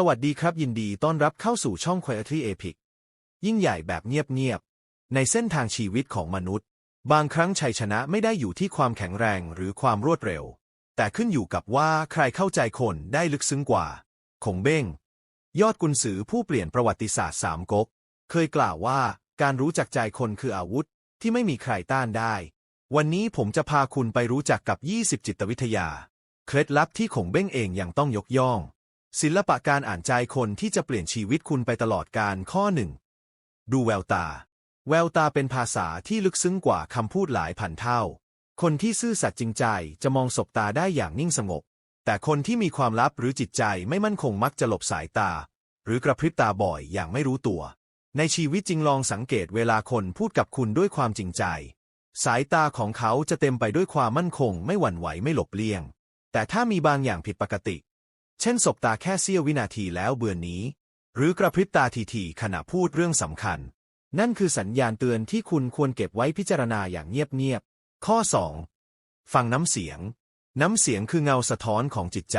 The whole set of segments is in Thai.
สวัสดีครับยินดีต้อนรับเข้าสู่ช่อง Quietly Epic ยิ่งใหญ่แบบเงียบๆ ในเส้นทางชีวิตของมนุษย์ บางครั้งชัยชนะไม่ได้อยู่ที่ความแข็งแรงหรือความรวดเร็ว แต่ขึ้นอยู่กับว่าใครเข้าใจคนได้ลึกซึ้งกว่า คงเบ้ง ยอดกุนซือผู้เปลี่ยนประวัติศาสตร์สามก๊กเคยกล่าวว่าการรู้จักใจคนคืออาวุธที่ไม่มีใครต้านได้ วันนี้ผมจะพาคุณไปรู้จักกับ 20 จิตวิทยา เคล็ดลับที่คงเบ้งเองยังต้องยกย่อง ศิลปะการอ่านใจคนที่จะเปลี่ยนชีวิตคุณไปตลอดการข้อหนึ่งดูแววตา แววตาเป็นภาษาที่ลึกซึ้งกว่าคำพูดหลายพันเท่า คนที่ซื่อสัตย์จริงใจจะมองสบตาได้อย่างนิ่งสงบ แต่คนที่มีความลับหรือจิตใจไม่มั่นคงมักจะหลบสายตา หรือกระพริบตาบ่อยอย่างไม่รู้ตัว ในชีวิตจริงลองสังเกตเวลาคนพูดกับคุณด้วยความจริงใจ สายตาของเขาจะเต็มไปด้วยความมั่นคงไม่หวั่นไหวไม่หลบเลี่ยง แต่ถ้ามีบางอย่างผิดปกติ เช่นสบตาแค่เสี้ยววินาทีแล้วเบื่อหนี้ หรือกระพริบตาทีๆขณะพูดเรื่องสำคัญ นั่นคือสัญญาณเตือนที่คุณควรเก็บไว้พิจารณาอย่างเงียบๆข้อ 2. ฟังน้ำเสียง น้ำเสียงคือเงาสะท้อนของจิตใจ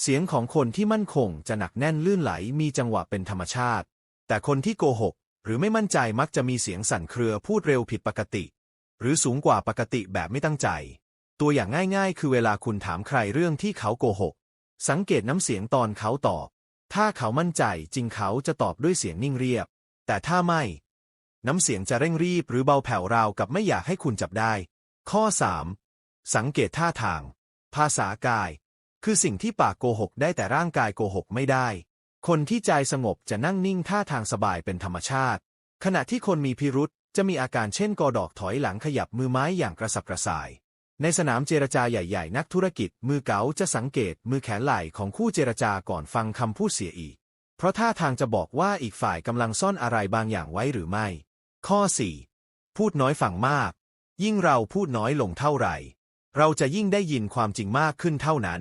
เสียงของคนที่มั่นคงจะหนักแน่นลื่นไหลมีจังหวะเป็นธรรมชาติ แต่คนที่โกหก หรือไม่มั่นใจมักจะมีเสียงสั่นเครือพูดเร็วผิดปกติ หรือสูงกว่าปกติแบบไม่ตั้งใจ ตัวอย่างง่าย ๆ คือเวลาคุณถามใครเรื่องที่เขาโกหก สังเกตน้ำเสียงตอนเขาตอบ ถ้าเขามั่นใจจริงเขาจะตอบด้วยเสียงนิ่งเรียบ แต่ถ้าไม่ น้ำเสียงจะเร่งรีบหรือเบาแผ่วราวกับไม่อยากให้คุณจับได้ ข้อ 3. สังเกตท่าทาง ภาษากาย คือสิ่งที่ปากโกหกได้แต่ร่างกายโกหกไม่ได้ คนที่ใจสงบจะนั่งนิ่งท่าทางสบายเป็นธรรมชาติ ขณะที่คนมีพิรุษจะมีอาการเช่นกอดอกถอยหลังขยับมือไม้อย่างกระสับกระส่าย ในสนามเจรจาใหญ่ๆ นักธุรกิจ มือเก๋าจะสังเกตมือแขนไหล่ของคู่เจรจาก่อนฟังคำพูดเสียอีก เพราะท่าทางจะบอกว่าอีกฝ่ายกำลังซ่อนอะไรบางอย่างไว้หรือไม่ ข้อ 4. พูดน้อยฟังมาก ยิ่งเราพูดน้อยลงเท่าไหร่ เราจะยิ่งได้ยินความจริงมากขึ้นเท่านั้น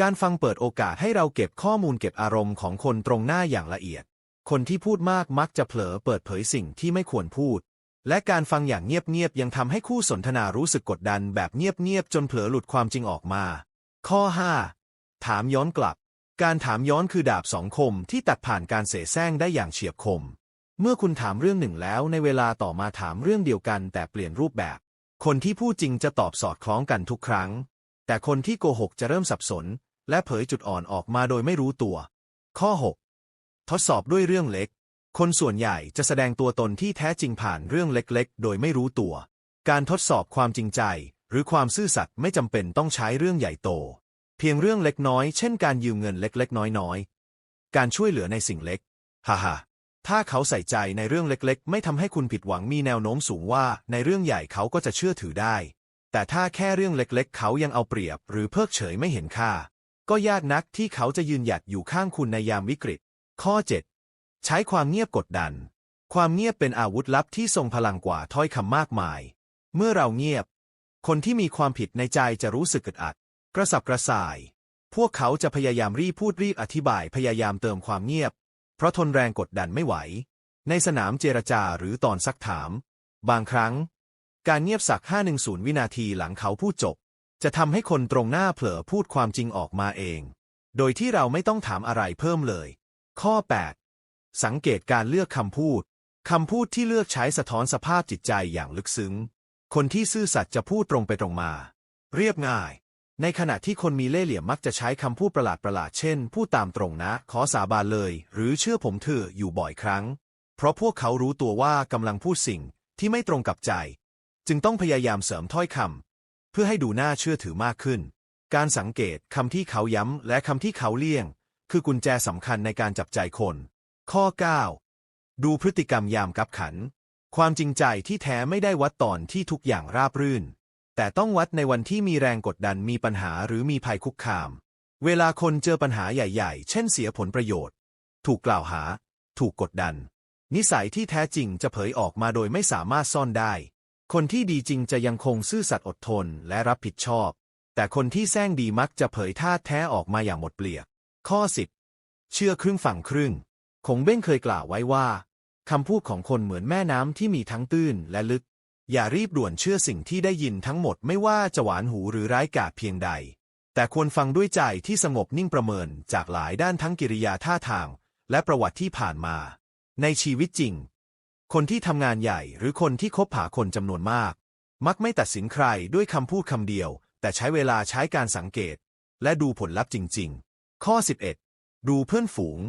การฟังเปิดโอกาสให้เราเก็บข้อมูลเก็บอารมณ์ของคนตรงหน้าอย่างละเอียด คนที่พูดมากมักจะเผลอเปิดเผยสิ่งที่ไม่ควรพูด และการฟังอย่างเงียบๆยังทำให้คู่สนทนารู้สึกกดดันแบบเงียบๆจนเผลอหลุดความจริงออกมา ข้อ 5. ถามย้อนกลับ การถามย้อนคือดาบสองคมที่ตัดผ่านการเสแสร้งได้อย่างเฉียบคม เมื่อคุณถามเรื่องหนึ่งแล้วในเวลาต่อมาถามเรื่องเดียวกันแต่เปลี่ยนรูปแบบ คนที่พูดจริงจะตอบสอดคล้องกันทุกครั้ง แต่คนที่โกหกจะเริ่มสับสน และเผยจุดอ่อนออกมาโดยไม่รู้ตัว ข้อ 6. ทดสอบด้วยเรื่องเล็ก คนส่วนใหญ่จะแสดงตัวตนที่แท้จริงผ่านเรื่องเล็กๆ โดยไม่รู้ตัว การทดสอบความจริงใจ หรือความซื่อสัตย์ไม่จำเป็นต้องใช้เรื่องใหญ่โต เพียงเรื่องเล็กน้อย เช่นการยืมเงินเล็กๆ น้อยๆ การช่วยเหลือในสิ่งเล็ก ฮ่าฮ่าถ้าเขาใส่ใจในเรื่องเล็กๆ ไม่ทำให้คุณผิดหวังมีแนวโน้มสูงว่า ในเรื่องใหญ่เขาก็จะเชื่อถือได้ แต่ถ้าแค่เรื่องเล็กๆ เขายังเอาเปรียบ หรือเพิกเฉยไม่เห็นค่า ก็ยากนักที่เขาจะยืนหยัดอยู่ข้างคุณในยามวิกฤต ข้อ 7. ใช้ความเงียบกดดัน ความเงียบเป็นอาวุธลับที่ทรงพลังกว่าถ้อยคำมากมาย เมื่อเราเงียบ คนที่มีความผิดในใจจะรู้สึกอึดอัด กระสับกระส่าย พวกเขาจะพยายามรีบพูดรีบอธิบายพยายามเติมความเงียบ เพราะทนแรงกดดันไม่ไหว ในสนามเจรจาหรือตอนซักถาม บางครั้ง การเงียบสัก 510 วินาทีหลังเขาพูดจบ จะทำให้คนตรงหน้าเผลอพูดความจริงออกมาเอง โดยที่เราไม่ต้องถามอะไรเพิ่มเลย ข้อ 8. สังเกตการเลือกคำพูด คำพูดที่เลือกใช้สะท้อนสภาพจิตใจอย่างลึกซึ้ง คนที่ซื่อสัตย์จะพูดตรงไปตรงมา เรียบง่าย ในขณะที่คนมีเล่ห์เหลี่ยมมักจะใช้คำพูดประหลาดประหลาดเช่น พูดตามตรงนะ ขอสาบานเลย หรือเชื่อผมเถอะอยู่บ่อยครั้ง เพราะพวกเขารู้ตัวว่ากำลังพูดสิ่งที่ไม่ตรงกับใจ จึงต้องพยายามเสริมถ้อยคำเพื่อให้ดูน่าเชื่อถือมากขึ้น การสังเกตคำที่เขาย้ำและคำที่เขาเลี่ยง คือกุญแจสำคัญในการจับใจคน ข้อ 9 ดูพฤติกรรมยามกับขัน ความจริงใจที่แท้ไม่ได้วัดตอนที่ทุกอย่างราบรื่น แต่ต้องวัดในวันที่มีแรงกดดันมีปัญหาหรือมีภัยคุกคาม เวลาคนเจอปัญหาใหญ่ๆ เช่นเสียผลประโยชน์ ถูกกล่าวหา ถูกกดดัน นิสัยที่แท้จริงจะเผยออกมาโดยไม่สามารถซ่อนได้ คนที่ดีจริงจะยังคงซื่อสัตย์อดทนและรับผิดชอบ แต่คนที่แซงดีมักจะเผยท่าแท้ออกมาอย่างหมดเปลือกข้อ 10 เชื่อครึ่งฝั่งครึ่ง คงเบ้งเคยกล่าวไว้ว่าคำพูดของคนเหมือนแม่น้ำที่มีทั้งตื้นและลึก อย่ารีบด่วนเชื่อสิ่งที่ได้ยินทั้งหมดไม่ว่าจะหวานหูหรือร้ายกาจเพียงใด แต่ควรฟังด้วยใจที่สงบนิ่งประเมินจากหลายด้านทั้งกิริยาท่าทาง และประวัติที่ผ่านมา ในชีวิตจริง คนที่ทำงานใหญ่หรือคนที่คบหาคนจำนวนมาก มักไม่ตัดสินใครด้วยคำพูดคำเดียว แต่ใช้เวลาใช้การสังเกต และดูผลลัพธ์จริง ๆ ข้อ 11 ดูเพื่อนฝูง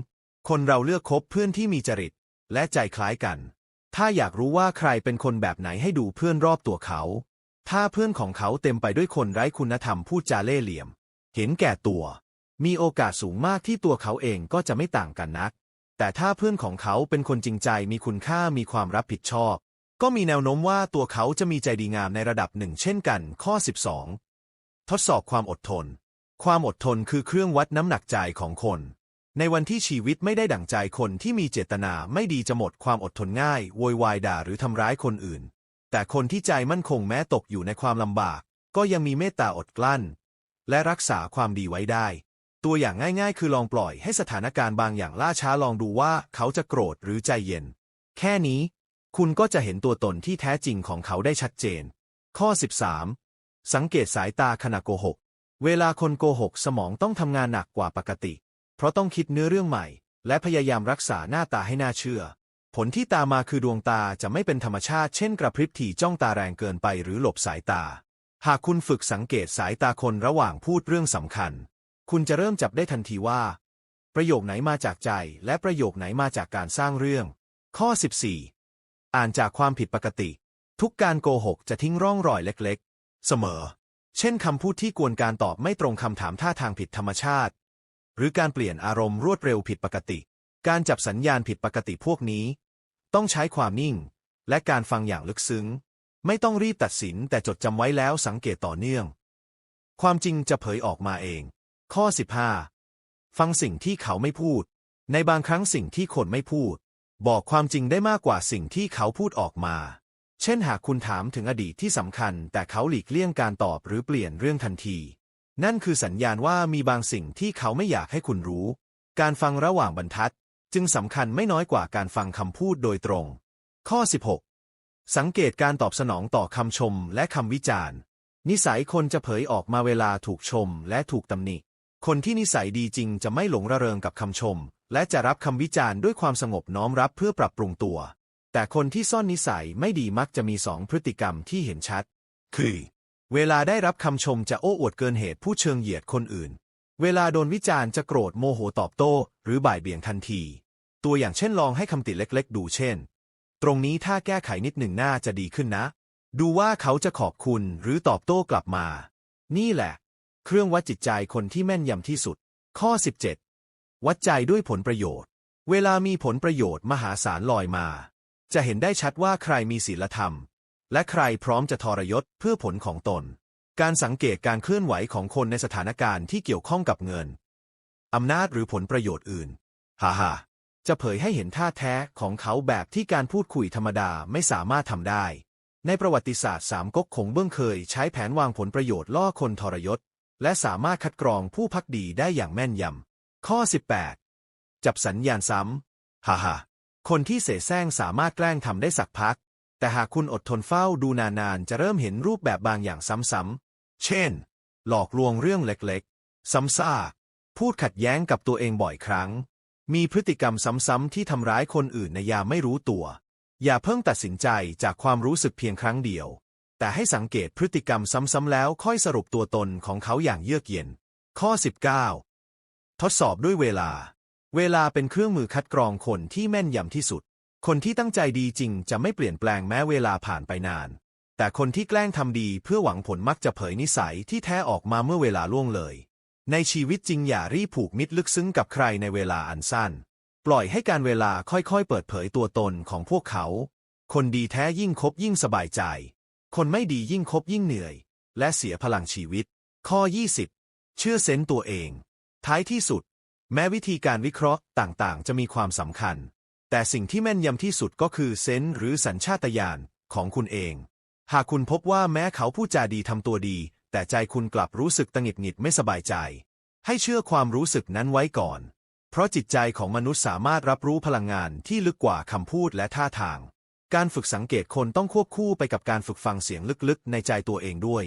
คนเราเลือกคบเพื่อนที่มีจริต และใจคล้ายกัน ถ้าอยากรู้ว่าใครเป็นคนแบบไหนให้ดูเพื่อนรอบตัวเขา ถ้าเพื่อนของเขาเต็มไปด้วยคนไร้คุณธรรมพูดจาเล่ห์เหลี่ยม เห็นแก่ตัว มีโอกาสสูงมากที่ตัวเขาเองก็จะไม่ต่างกันนัก แต่ถ้าเพื่อนของเขาเป็นคนจริงใจมีคุณค่ามีความรับผิดชอบ ก็มีแนวโน้มว่าตัวเขาจะมีใจดีงามในระดับหนึ่งเช่นกัน ข้อ 12 ทดสอบความอดทน ความอดทนคือเครื่องวัดน้ำหนักใจของคน ในวันที่ชีวิตไม่ได้ดั่งใจคนที่มีเจตนาไม่ดีจะหมดความอดทนง่ายโวยวายด่าหรือทำร้ายคนอื่น แต่คนที่ใจมั่นคงแม้ตกอยู่ในความลำบาก ก็ยังมีเมตตาอดกลั้น และรักษาความดีไว้ได้ ตัวอย่างง่าย ๆ คือลองปล่อยให้สถานการณ์บางอย่างล่าช้าลองดูว่าเขาจะโกรธหรือใจเย็น แค่นี้ คุณก็จะเห็นตัวตนที่แท้จริงของเขาได้ชัดเจน ข้อ 13 สังเกตสายตาขณะโกหก เวลาคนโกหกสมองต้องทำงานหนักกว่าปกติ เพราะต้องคิดเนื้อเรื่องใหม่ และพยายามรักษาหน้าตาให้น่าเชื่อ ผลที่ตามมาคือดวงตาจะไม่เป็นธรรมชาติเช่นกระพริบถี่จ้องตาแรงเกินไปหรือหลบสายตา หากคุณฝึกสังเกตสายตาคนระหว่างพูดเรื่องสำคัญ คุณจะเริ่มจับได้ทันทีว่า ประโยคไหนมาจากใจ และประโยคไหนมาจากการสร้างเรื่อง ข้อ 14 อ่านจากความผิดปกติ ทุกการโกหกจะทิ้งร่องรอยเล็ก ๆ เสมอ เช่นคำพูดที่กวนการตอบไม่ตรงคำถามท่าทางผิดธรรมชาติ หรือการเปลี่ยนอารมณ์รวดเร็วผิดปกติ การจับสัญญาณผิดปกติพวกนี้ ต้องใช้ความนิ่ง และการฟังอย่างลึกซึ้ง ไม่ต้องรีบตัดสินแต่จดจำไว้แล้วสังเกตต่อเนื่อง ความจริงจะเผยออกมาเอง ข้อ 15 ฟังสิ่งที่เขาไม่พูด ในบางครั้งสิ่งที่คนไม่พูด บอกความจริงได้มากกว่าสิ่งที่เขาพูดออกมา เช่นหากคุณถามถึงอดีตที่สำคัญ แต่เขาหลีกเลี่ยงการตอบหรือเปลี่ยนเรื่องทันที นั่นคือสัญญาณว่ามีบางสิ่งที่เขาไม่อยากให้คุณรู้ การฟังระหว่างบรรทัด จึงสำคัญไม่น้อยกว่าการฟังคำพูดโดยตรง ข้อ 16 สังเกตการตอบสนองต่อคำชมและคำวิจารณ์ นิสัยคนจะเผยออกมาเวลาถูกชมและถูกตำหนิ คนที่นิสัยดีจริงจะไม่หลงระเริงกับคำชม และจะรับคำวิจารณ์ด้วยความสงบน้อมรับเพื่อปรับปรุงตัว แต่คนที่ซ่อนนิสัยไม่ดีมักจะมีสองพฤติกรรมที่เห็นชัด คือ เวลาได้รับคำชมจะโอ้อวดเกินเหตุผู้เชิงเหยียดคนอื่น เวลาโดนวิจารณ์จะโกรธโมโหตอบโต้ หรือบ่ายเบี่ยงทันที ตัวอย่างเช่นลองให้คำติเล็กๆ ดูเช่น ตรงนี้ถ้าแก้ไขนิดหนึ่งน่าจะดีขึ้นนะ ดูว่าเขาจะขอบคุณหรือตอบโต้กลับมา นี่แหละ เครื่องวัดจิตใจคนที่แม่นยำที่สุด ข้อ 17 วัดใจด้วยผลประโยชน์ เวลามีผลประโยชน์มหาศาลลอยมา จะเห็นได้ชัดว่าใครมีศีลธรรม และใครพร้อมจะทรยศเพื่อผลของตน การสังเกตการเคลื่อนไหวของคนในสถานการณ์ที่เกี่ยวข้องกับเงิน อำนาจหรือผลประโยชน์อื่น ฮ่าฮ่าจะเผยให้เห็นท่าแท้ของเขาแบบที่การพูดคุยธรรมดาไม่สามารถทำได้ ในประวัติศาสตร์สามก๊กคงเบื้องเคยใช้แผนวางผลประโยชน์ล่อคนทรยศ และสามารถคัดกรองผู้พักดีได้อย่างแม่นยำ ข้อ 18 จับสัญญาณซ้ำ ฮ่าฮ่าคนที่เสแสร้งสามารถแกล้งทำได้สักพัก แต่หากคุณอดทนเฝ้าดูนานๆ จะเริ่มเห็นรูปแบบบางอย่างซ้ำๆ เช่น หลอกลวงเรื่องเล็กๆ ซ้ำซากพูดขัดแย้งกับตัวเองบ่อยครั้ง มีพฤติกรรมซ้ำๆ ที่ทำร้ายคนอื่นในยามไม่รู้ตัว อย่าเพิ่งตัดสินใจจากความรู้สึกเพียงครั้งเดียว แต่ให้สังเกตพฤติกรรมซ้ำๆ แล้วค่อยสรุปตัวตนของเขาอย่างเยือกเย็น ข้อ 19 ทดสอบด้วยเวลา เวลาเป็นเครื่องมือคัดกรองคนที่แม่นยำที่สุด คนที่ตั้งใจดีจริงจะไม่เปลี่ยนแปลงแม้เวลาผ่านไปนาน แต่คนที่แกล้งทำดีเพื่อหวังผลมักจะเผยนิสัยที่แท้ออกมาเมื่อเวลาล่วงเลย ในชีวิตจริงอย่ารีบผูกมิตรลึกซึ้งกับใครในเวลาอันสั้น ปล่อยให้การเวลาค่อยๆ เปิดเผยตัวตนของพวกเขา คนดีแท้ยิ่งคบยิ่งสบายใจ คนไม่ดียิ่งคบยิ่งเหนื่อย และเสียพลังชีวิต ข้อ 20 เชื่อเซนต์ตัวเอง ท้ายที่สุด แม้วิธีการวิเคราะห์ต่างๆ จะมีความสำคัญ แต่สิ่งที่แม่นยำที่สุดก็คือเซนส์หรือสัญชาตญาณของคุณเอง หากคุณพบว่าแม้เขาพูดจาดีทำตัวดี แต่ใจคุณกลับรู้สึกตังหิดหงิดไม่สบายใจ ให้เชื่อความรู้สึกนั้นไว้ก่อน เพราะจิตใจของมนุษย์สามารถรับรู้พลังงานที่ลึกกว่าคำพูดและท่าทาง การฝึกสังเกตคนต้องควบคู่ไปกับการฝึกฟังเสียงลึกๆ ในใจตัวเองด้วย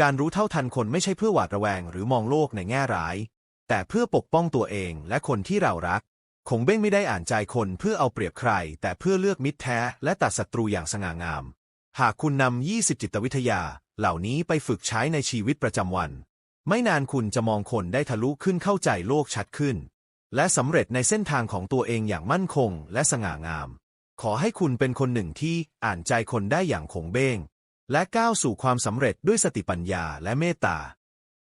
การรู้เท่าทันคนไม่ใช่เพื่อหวาดระแวงหรือมองโลกในแง่ร้าย แต่เพื่อปกป้องตัวเองและคนที่เรารัก คงเบ้งไม่ได้อ่านใจคนเพื่อเอาเปรียบใคร แต่เพื่อเลือกมิตรแท้และตัดศัตรูอย่างสง่างาม หากคุณนำ 20 จิตวิทยา เหล่านี้ไปฝึกใช้ในชีวิตประจำวัน ไม่นานคุณจะมองคนได้ทะลุขึ้นเข้าใจโลกชัดขึ้น และสำเร็จในเส้นทางของตัวเองอย่างมั่นคงและสง่างาม ขอให้คุณเป็นคนหนึ่งที่อ่านใจคนได้อย่างคงเบ้ง และก้าวสู่ความสำเร็จด้วยสติปัญญาและเมตตา